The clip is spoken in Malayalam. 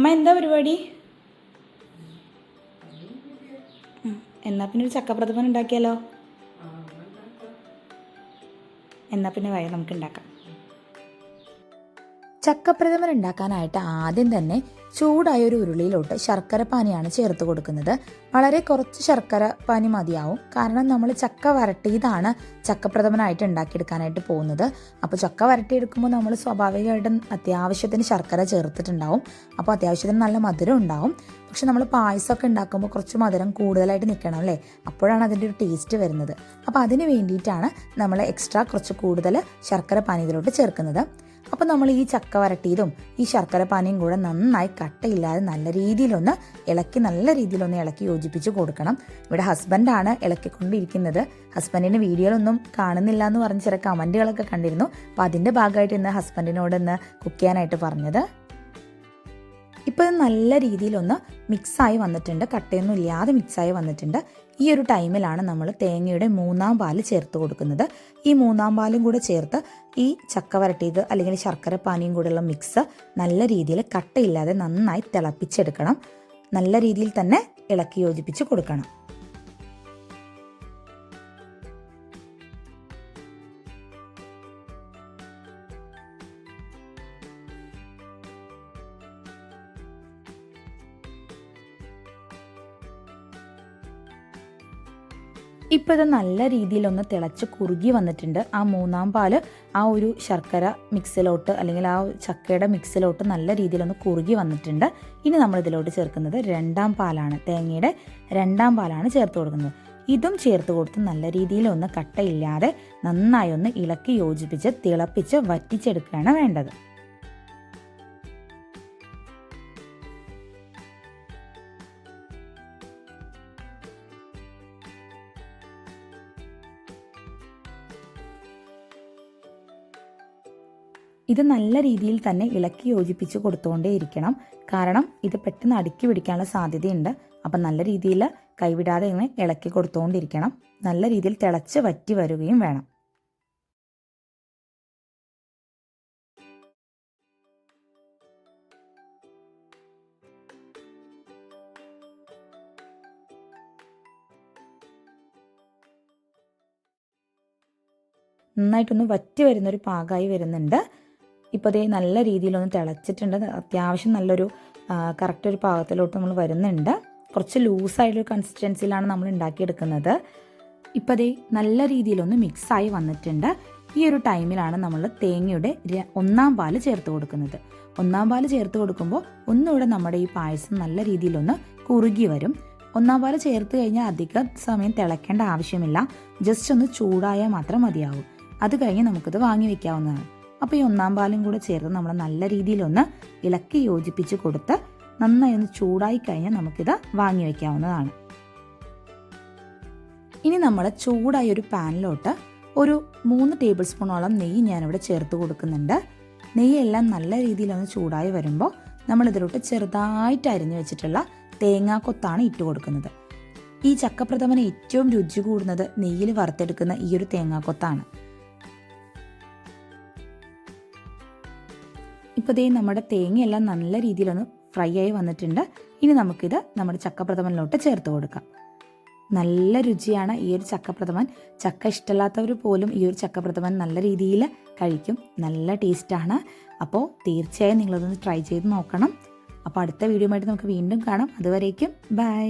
അമ്മ എന്താ പരിപാടി? എന്നാ പിന്നെ ഒരു ചക്കപ്രഥമൻ ഉണ്ടാക്കിയാലോ? എന്നാ പിന്നെ വയ നമുക്ക് ഉണ്ടാക്കാം. ചക്കപ്രഥമൻ ഉണ്ടാക്കാനായിട്ട് ആദ്യം തന്നെ ചൂടായ ഒരു ഉരുളിയിലോട്ട് ശർക്കര പാനിയാണ് ചേർത്ത് കൊടുക്കുന്നത്. വളരെ കുറച്ച് ശർക്കര പാനി മതിയാവും. കാരണം നമ്മൾ ചക്ക വരട്ടിയതാണ് ചക്കപ്രഥമനായിട്ട് ഉണ്ടാക്കിയെടുക്കാനായിട്ട് പോകുന്നത്. അപ്പോൾ ചക്ക വരട്ടിയെടുക്കുമ്പോൾ നമ്മൾ സ്വാഭാവികമായിട്ടും അത്യാവശ്യത്തിന് ശർക്കര ചേർത്തിട്ടുണ്ടാവും. അപ്പോൾ അത്യാവശ്യത്തിന് നല്ല മധുരം ഉണ്ടാവും. പക്ഷെ നമ്മൾ പായസമൊക്കെ ഉണ്ടാക്കുമ്പോൾ കുറച്ച് മധുരം കൂടുതലായിട്ട് നിൽക്കണം അല്ലേ? അപ്പോഴാണ് അതിന്റെ ഒരു ടേസ്റ്റ് വരുന്നത്. അപ്പോൾ അതിന് വേണ്ടിയിട്ടാണ് നമ്മൾ എക്സ്ട്രാ കുറച്ച് കൂടുതൽ ശർക്കര പാനി ഇതിലോട്ട് ചേർക്കുന്നത്. അപ്പോൾ നമ്മൾ ഈ ചക്ക വരട്ടിയതും ഈ ശർക്കര പാനിയും കൂടെ നന്നായി കട്ടയില്ലാതെ നല്ല രീതിയിലൊന്ന് ഇളക്കി നല്ല രീതിയിലൊന്ന് ഇളക്കി യോജിപ്പിച്ച് കൊടുക്കണം. ഇവിടെ ഹസ്ബൻഡാണ് ഇളക്കിക്കൊണ്ടിരിക്കുന്നത്. ഹസ്ബൻഡിന് വീഡിയോയിലൊന്നും കാണുന്നില്ല എന്ന് പറഞ്ഞ് ചില കമന്റുകളൊക്കെ കണ്ടിരുന്നു. അപ്പോൾ അതിന്റെ ഭാഗമായിട്ട് ഇന്ന് ഹസ്ബൻഡിനോട് ഇന്ന് കുക്ക് ചെയ്യാനായിട്ട് പറഞ്ഞത് ഇപ്പോൾ ഇത് നല്ല രീതിയിലൊന്ന് മിക്സായി വന്നിട്ടുണ്ട്. കട്ടയൊന്നും ഇല്ലാതെ മിക്സായി വന്നിട്ടുണ്ട്. ഈ ഒരു ടൈമിലാണ് നമ്മൾ തേങ്ങയുടെ മൂന്നാം പാൽ ചേർത്ത് കൊടുക്കുന്നത്. ഈ മൂന്നാം പാലും കൂടെ ചേർത്ത് ഈ ചക്ക വരട്ടിയത് അല്ലെങ്കിൽ ശർക്കര പാനിയും കൂടെയുള്ള മിക്സ് നല്ല രീതിയിൽ കട്ടയില്ലാതെ നന്നായി തിളപ്പിച്ചെടുക്കണം. നല്ല രീതിയിൽ തന്നെ ഇളക്കി യോജിപ്പിച്ച് കൊടുക്കണം. ഇപ്പോൾ ഇത് നല്ല രീതിയിലൊന്ന് തിളച്ച് കുറുകി വന്നിട്ടുണ്ട്. ആ മൂന്നാം പാൽ ആ ഒരു ശർക്കര മിക്സിലോട്ട് അല്ലെങ്കിൽ ആ ചക്കയുടെ മിക്സിലോട്ട് നല്ല രീതിയിലൊന്ന് കുറുകി വന്നിട്ടുണ്ട്. ഇനി നമ്മൾ ഇതിലോട്ട് ചേർക്കുന്നത് രണ്ടാം പാലാണ്. തേങ്ങയുടെ രണ്ടാം പാലാണ് ചേർത്ത് കൊടുക്കുന്നത്. ഇതും ചേർത്ത് കൊടുത്ത് നല്ല രീതിയിലൊന്ന് കട്ടയില്ലാതെ നന്നായി ഒന്ന് ഇളക്കി യോജിപ്പിച്ച് തിളപ്പിച്ച് വറ്റിച്ചെടുക്കുകയാണ് വേണ്ടത്. ഇത് നല്ല രീതിയിൽ തന്നെ ഇളക്കി യോജിപ്പിച്ച് കൊടുത്തുകൊണ്ടേ ഇരിക്കണം. കാരണം ഇത് പെട്ടെന്ന് അടുക്കി പിടിക്കാനുള്ള സാധ്യതയുണ്ട്. അപ്പം നല്ല രീതിയിൽ കൈവിടാതെ ഇങ്ങനെ ഇളക്കി കൊടുത്തുകൊണ്ടിരിക്കണം നല്ല രീതിയിൽ തിളച്ച് വറ്റി വരികയും വേണം. നന്നായിട്ടൊന്ന് വറ്റി വരുന്നൊരു പാകമായി വരുന്നുണ്ട്. ഇപ്പോൾ ദേ നല്ല രീതിയിലൊന്ന് തിളച്ചിട്ടുണ്ട്. അത്യാവശ്യം നല്ലൊരു കറക്റ്റ് ഒരു പാകത്തിലോട്ട് നമ്മൾ വരുന്നുണ്ട്. കുറച്ച് ലൂസായിട്ടൊരു കൺസിസ്റ്റൻസിയിലാണ് നമ്മൾ ഉണ്ടാക്കിയെടുക്കുന്നത്. ഇപ്പോൾ അതേ നല്ല രീതിയിലൊന്ന് മിക്സായി വന്നിട്ടുണ്ട്. ഈ ഒരു ടൈമിലാണ് നമ്മൾ തേങ്ങയുടെ ഒന്നാം പാൽ ചേർത്ത് കൊടുക്കുന്നത്. ഒന്നാം പാൽ ചേർത്ത് കൊടുക്കുമ്പോൾ ഒന്നുകൂടെ നമ്മുടെ ഈ പായസം നല്ല രീതിയിലൊന്ന് കുറുകി വരും. ഒന്നാം പാൽ ചേർത്ത് കഴിഞ്ഞാൽ അധിക സമയം തിളയ്ക്കേണ്ട ആവശ്യമില്ല. ജസ്റ്റ് ഒന്ന് ചൂടായാൽ മാത്രം മതിയാവും. അത് കഴിഞ്ഞ് നമുക്കിത് വാങ്ങി വെക്കാവുന്നതാണ്. അപ്പോൾ ഈ ഒന്നാം പാലും കൂടെ ചേർത്ത് നമ്മൾ നല്ല രീതിയിലൊന്ന് ഇളക്കി യോജിപ്പിച്ച് കൊടുത്ത് നന്നായി ഒന്ന് ചൂടായി കഴിഞ്ഞാൽ നമുക്കിത് വാങ്ങി വെക്കാവുന്നതാണ്. ഇനി നമ്മൾ ചൂടായ ഒരു പാനിലോട്ട് ഒരു മൂന്ന് ടേബിൾ സ്പൂണോളം നെയ്യ് ഞാനിവിടെ ചേർത്ത് കൊടുക്കുന്നുണ്ട്. നെയ്യെല്ലാം നല്ല രീതിയിലൊന്ന് ചൂടായി വരുമ്പോൾ നമ്മൾ ഇതിലോട്ട് ചെറുതായിട്ട് അരിഞ്ഞു വെച്ചിട്ടുള്ള തേങ്ങാക്കൊത്താണ് ഇട്ട് കൊടുക്കുന്നത്. ഈ ചക്കപ്രഥമന് ഏറ്റവും രുചി കൂടുന്നത് നെയ്യിൽ വറുത്തെടുക്കുന്ന ഈ ഒരു തേങ്ങാക്കൊത്താണ്. ഇപ്പോൾ ദേ നമ്മുടെ തേങ്ങയെല്ലാം നല്ല രീതിയിലൊന്ന് ഫ്രൈ ആയി വന്നിട്ടുണ്ട്. ഇനി നമുക്കിത് നമ്മുടെ ചക്കപ്രഥമനിലോട്ട് ചേർത്ത് കൊടുക്കാം. നല്ല രുചിയാണ് ഈ ഒരു ചക്കപ്രഥമൻ. ചക്ക ഇഷ്ടമല്ലാത്തവർ പോലും ഈ ഒരു ചക്കപ്രഥമൻ നല്ല രീതിയിൽ കഴിക്കും. നല്ല ടേസ്റ്റാണ്. അപ്പോൾ തീർച്ചയായും നിങ്ങളതൊന്ന് ട്രൈ ചെയ്ത് നോക്കണം. അപ്പോൾ അടുത്ത വീഡിയോ ആയിട്ട് നമുക്ക് വീണ്ടും കാണാം. അതുവരേക്കും ബൈ